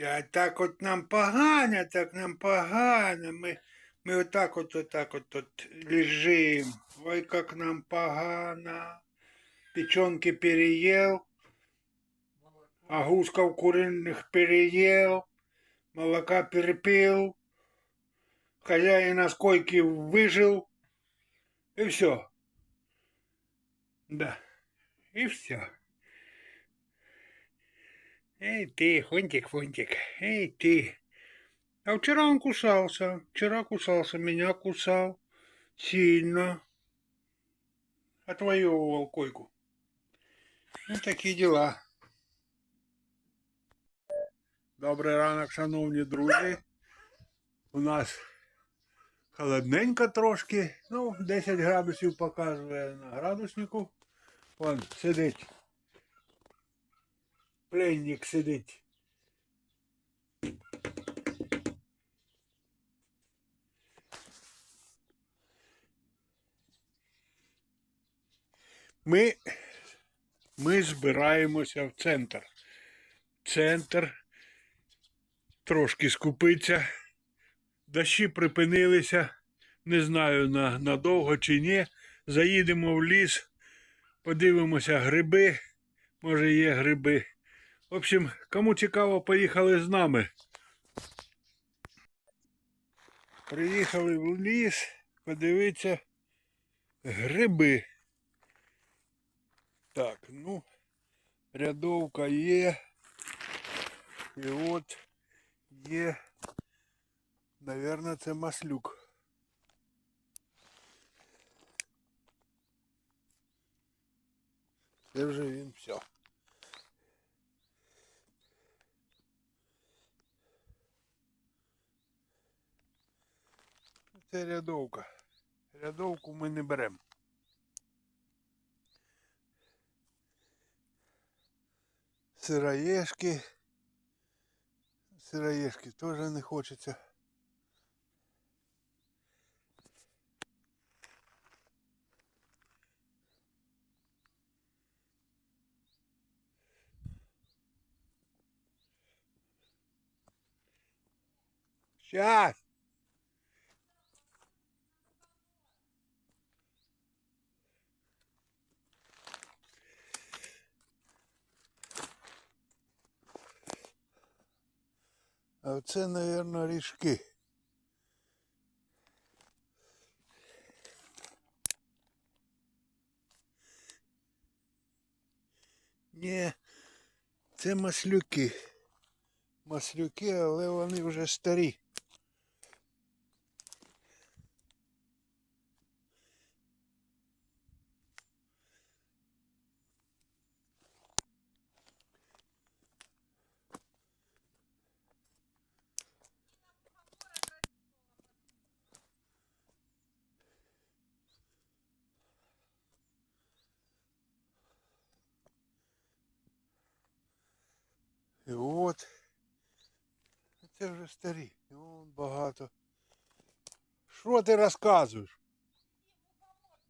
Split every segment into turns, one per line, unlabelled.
Да так от нам погано, так нам погано. Ми, ми отак от, отак от, от лежим. Ой, как нам погано. Печенки переел, а гусков куриных переел, молока перепил, хозяин на скойке выжил, и все. Да, и все. Эй ты, Фунтик-Фунтик, эй ты. А вчера он кусался, вчера кусался, меня кусал сильно. Отвоевывал койку. Ну, такі діла. Добрий ранок, шановні друзі. У нас холодненько трошки. Ну, 10 градусів показує на градуснику. Вон сидить. Пленник сидить. Ми, ми збираємося в центр. Центр трошки скупиться. Дощі припинилися. Не знаю на, надовго чи ні. Заїдемо в ліс, подивимося гриби. Може є гриби. В общем, кому цікаво, поїхали з нами. Приїхали в ліс, подивитися гриби. Так, ну, рядовка є. І от є, наверное, це маслюк. Це вже він все. Це рядовка. Рядовку ми не беремо. Сыроежки. Сыроежки тоже не хочется. Сейчас. А це, мабуть, ріжки. Ні, це маслюки. Маслюки, але вони вже старі. І от. Це вже старі. І Вон багато. Що ти розказуєш?
А вот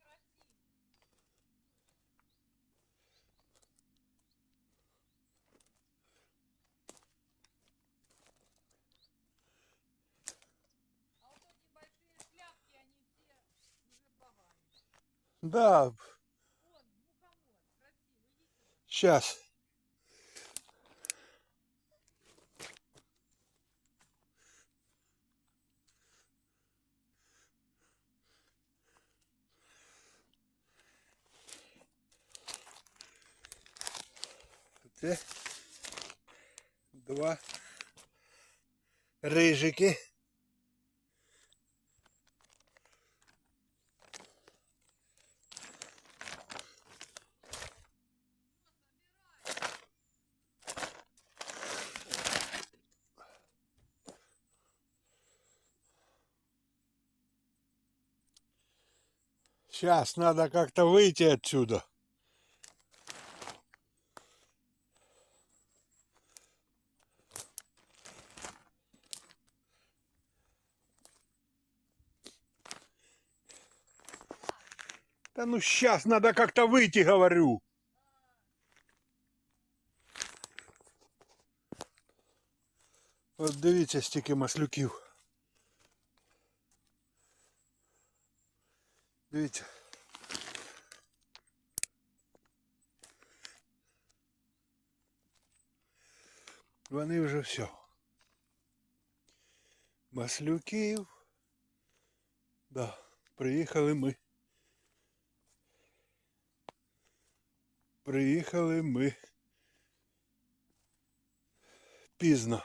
Це два рижики. Сейчас надо как-то выйти отсюда. ну сейчас надо как-то выйти, говорю. От дивіться стільки маслюків. Дивіться. Вони вже все. Маслюків. Да, приїхали ми. Приїхали ми. Пізно.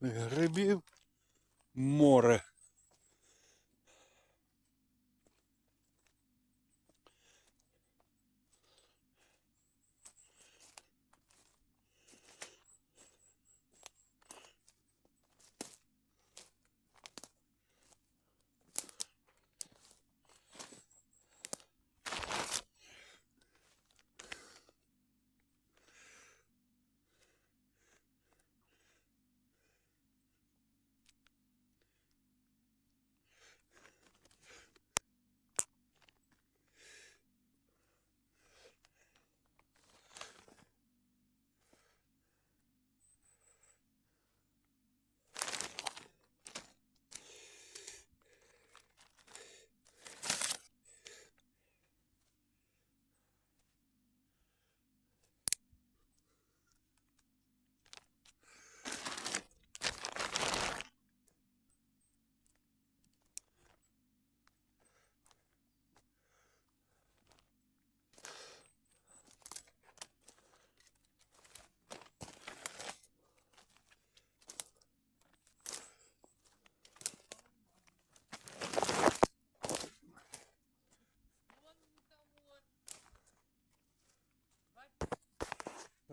Грибів море.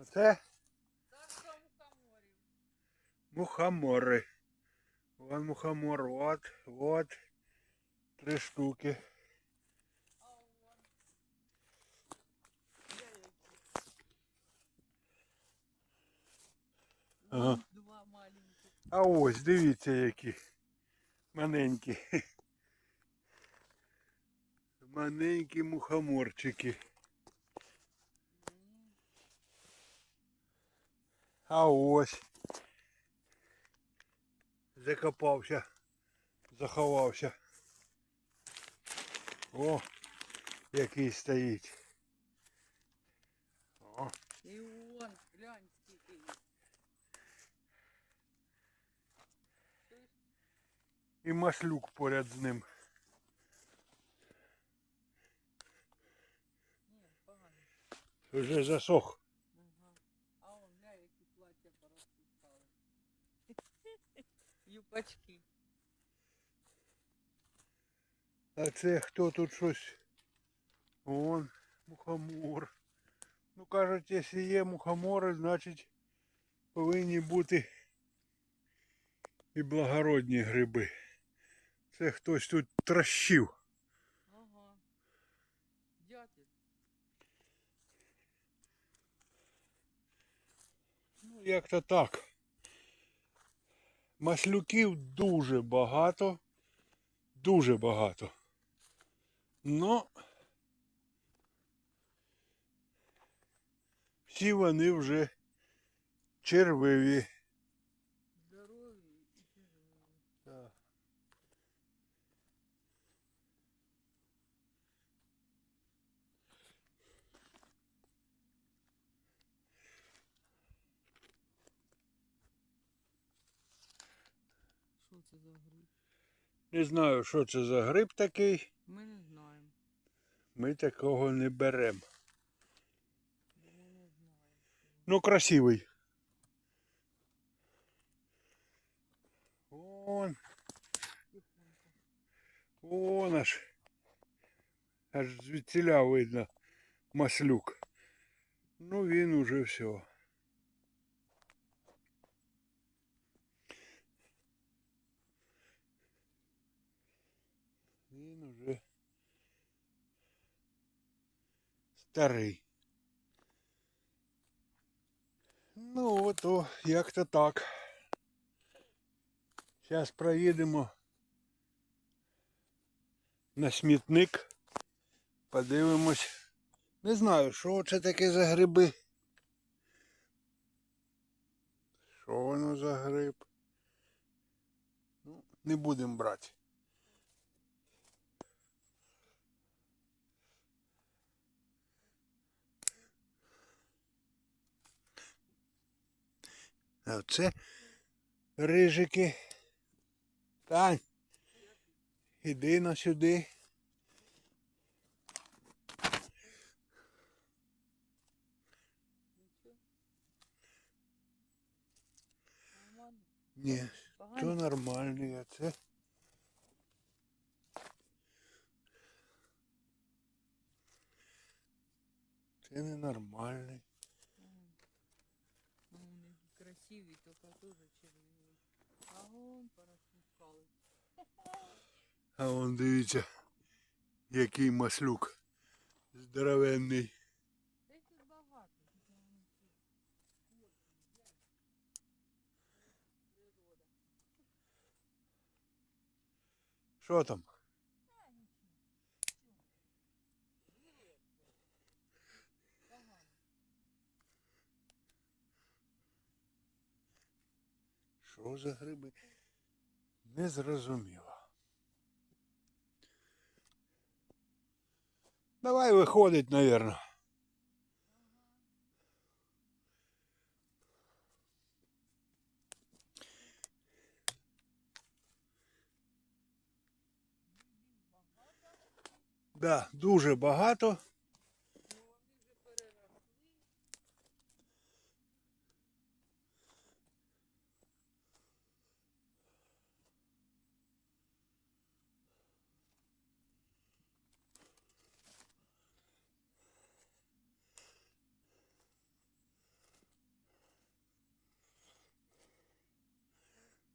Оце мухомори. Вон мухомор, от, от. Три штуки. Ага. А ось, дивіться, які маленькі. Маленькі мухоморчики. А ось. Закопався. Заховався. О, який стоїть. О,
І вон, глянь, скільки. Чуєш?
і маслюк поряд з ним.
Ні.
Вже засох.
Ага. А он, глянь, які плаття порозпускали. Юпачки.
А це хто тут щось? Вон, мухомор. Ну кажуть, якщо є мухомори, значить повинні бути і благородні гриби. Це хтось тут трощив.
Ага. Дятел.
Ну, як-то так. Маслюків дуже багато. Дуже багато. Но всі вони вже червиві.
Здорові і тяжелі.
Так.
Що це за гриб?
Не знаю, що це за гриб такий.
Ми не знаємо.
Ми такого не беремо. Ну, красивий. Вон, вон аж. Аж звідсіля видно маслюк. Ну він уже все. Він уже старий. Ну от о, як-то так. Зараз проїдемо на смітник. Подивимось, Не знаю, що це таке за гриби. Що воно за гриб? Ну, не будемо брати. А це рижики. Тань. Іди на сюди. Ні, то нормальний, а це. Це ненормальний.
М. Ну, вони красиві, тільки теж червиві. А вон порозпускали.
А он дивіться, який маслюк. Здоровенний. Що там? Що за гриби? Не зрозуміло. Давай виходить, навірно. Да, дуже багато.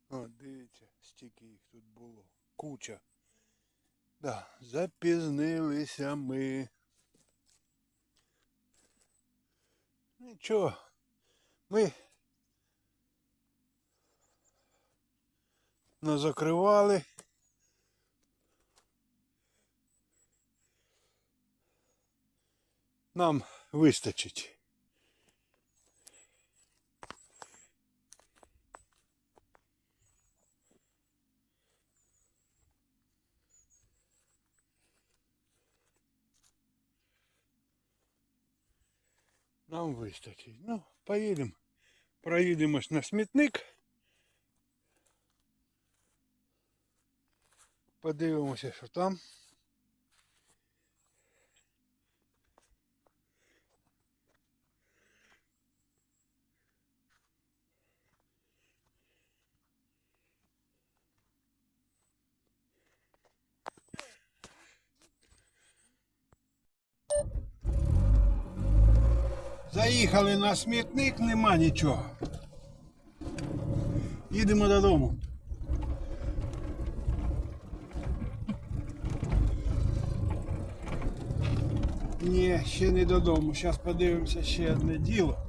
О, дивіться, стільки їх тут було. Куча. Да, запізнилися ми. Нічого. Ми назакривали. Нам вистачить. Нам вистачить. Ну, поїдемо. Проїдемось на смітник. Подивимося, що там. Заїхали на смітник, нема нічого. Їдемо додому. Ні, ще не додому. Зараз подивимося ще одне діло.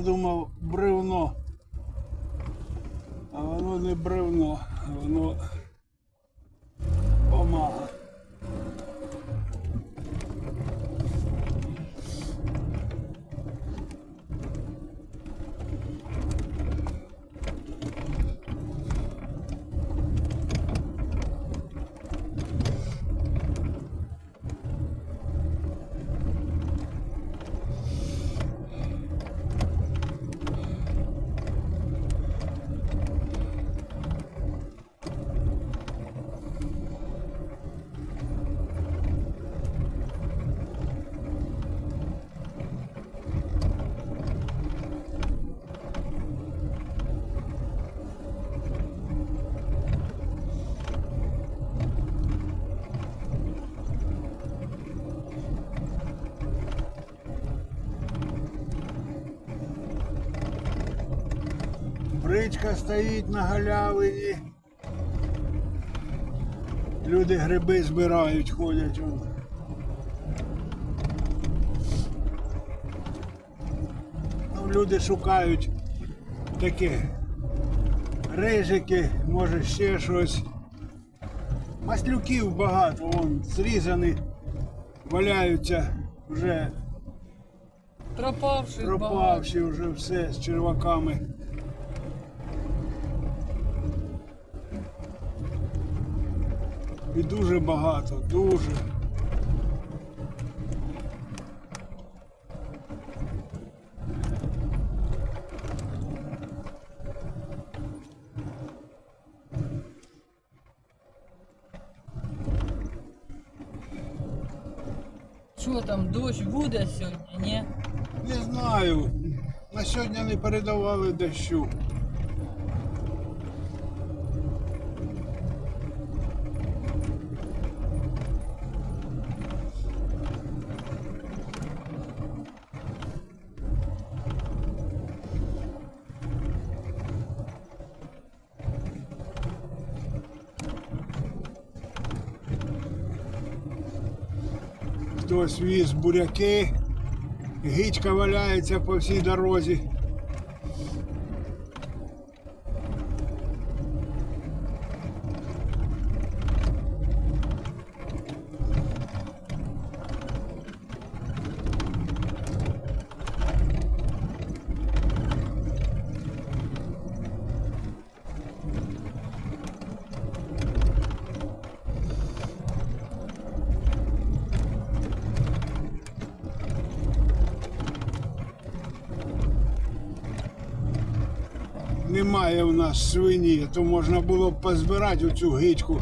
Я думав бревно. А воно не бревно, а воно помага. Бричка стоїть на галявині. Люди гриби збирають, ходять. вон. Ну, люди шукають таке. Рижики, може ще щось. Маслюків багато, вон зрізані, валяються вже
багато.
пропавші, вже все з черваками. І дуже багато, дуже.
Що там, дощ буде сьогодні, ні?
Не знаю. На сьогодні не передавали дощу. Хтось віз буряки, гічка валяється по всій дорозі. Немає у нас свині, то можна було б позбирати оцю гичку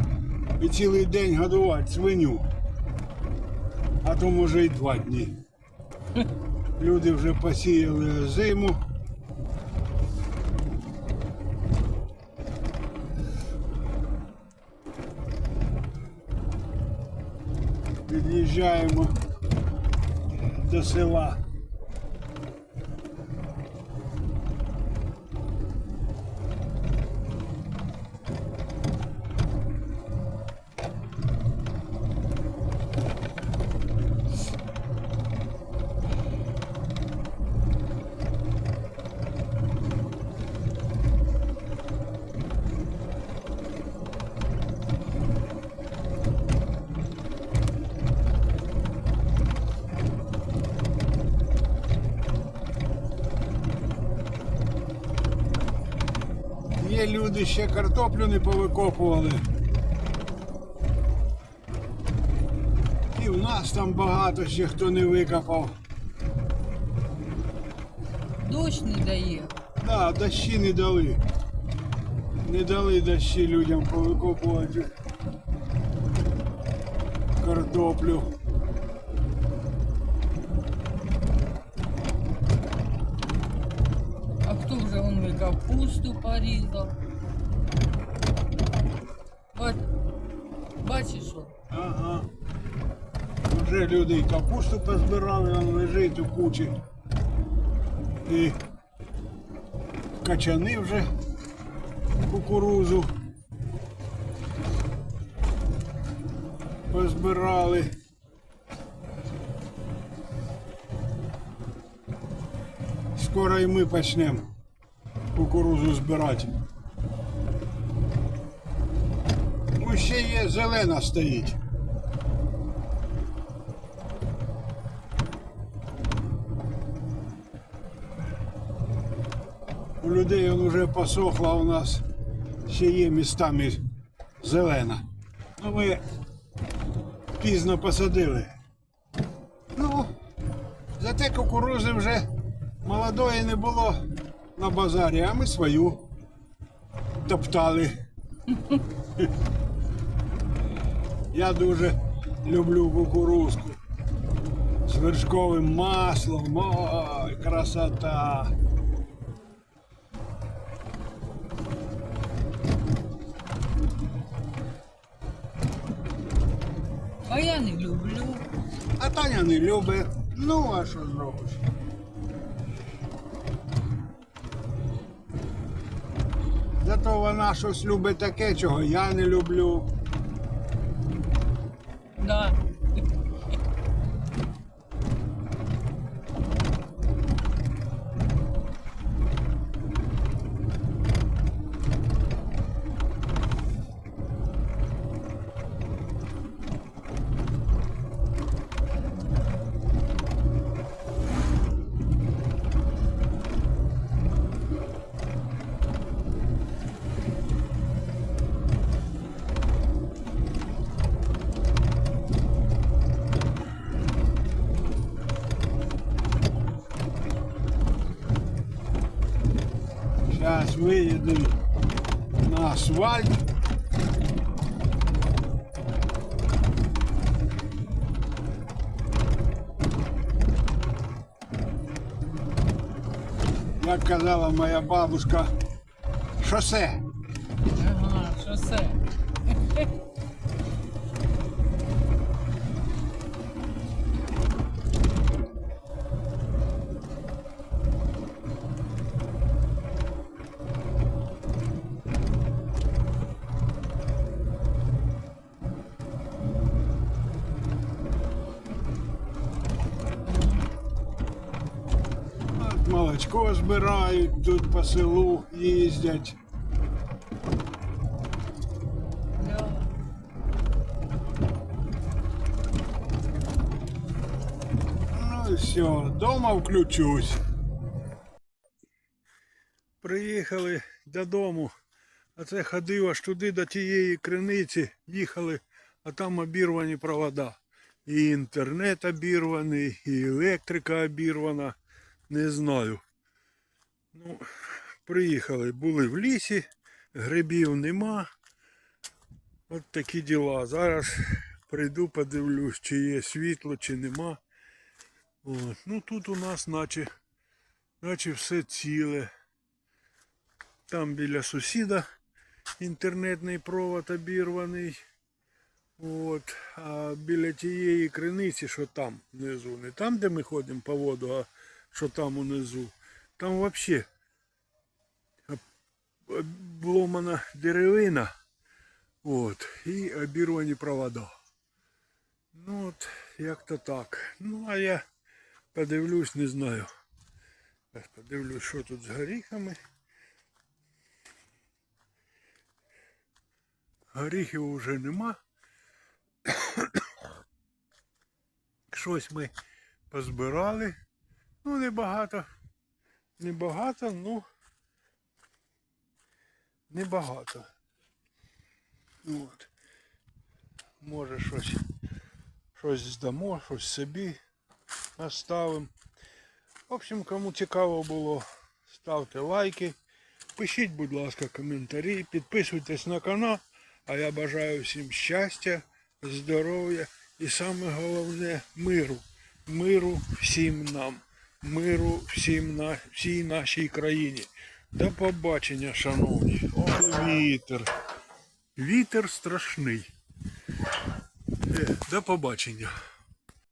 і цілий день годувати свиню. А то може і два дні. Люди вже посіяли зиму. Під'їжджаємо до села. Є люди ще картоплю не повикопували. І в нас там багато ще хто не викопав.
Дощ не дає.
Да, дощі не дали. Не дали дощі людям повикопувати картоплю.
А хто вже вон ви капусту порізав? Бач, бачиш що?
Ага. Вже люди і капусту позбирали, він лежить у кучі. І качани вже кукурузу позбирали. Скоро і ми почнемо кукурузу збирати. Ну, ще є зелена стоїть. У людей він вже посохла у нас. Ще є містами зелена. Ну ми пізно посадили. Ну, зате кукурузи вже молодої не було на базарі, а ми свою топтали. Я дуже люблю кукурузку. З вершковим маслом. Ой, красота.
А я не люблю.
А Таня не любить. Ну, а що зробиш? Зато вона щось любить таке, чого я не люблю. Виїдемо на асфальт. Як казала моя бабушка, шосе.
Ага, шосе.
Молочко збирають, тут по селу їздять. Ну і все, дома включусь. Приїхали додому, а це ходив аж туди до тієї криниці, їхали, а там обірвані провода. І інтернет обірваний, і електрика обірвана, не знаю. Ну, приїхали, були в лісі, грибів нема. От такі діла. Зараз прийду, подивлюсь, чи є світло, чи нема. От. Ну тут у нас наче, наче все ціле. Там біля сусіда інтернетний провод обірваний. От. А біля тієї криниці, що там внизу, не там, де ми ходимо по воду, а що там унизу, там взагалі обломана деревина. От, і обірвані провода. Ну от, як то так. Ну, а я подивлюсь, не знаю. Подивлюсь, що тут з горіхами. Горіхів вже нема. Щось ми позбирали. Ну, небагато. Небагато, ну небагато. От. Може щось, щось здамо, щось собі оставимо. В общем, кому цікаво було, ставте лайки, пишіть, будь ласка, коментарі, підписуйтесь на канал. А я бажаю всім щастя, здоров'я і саме головне миру. Миру всім нам, миру всім на всій нашій країні. До побачення, шановні. Ой, вітер. Вітер страшний. Е, До побачення.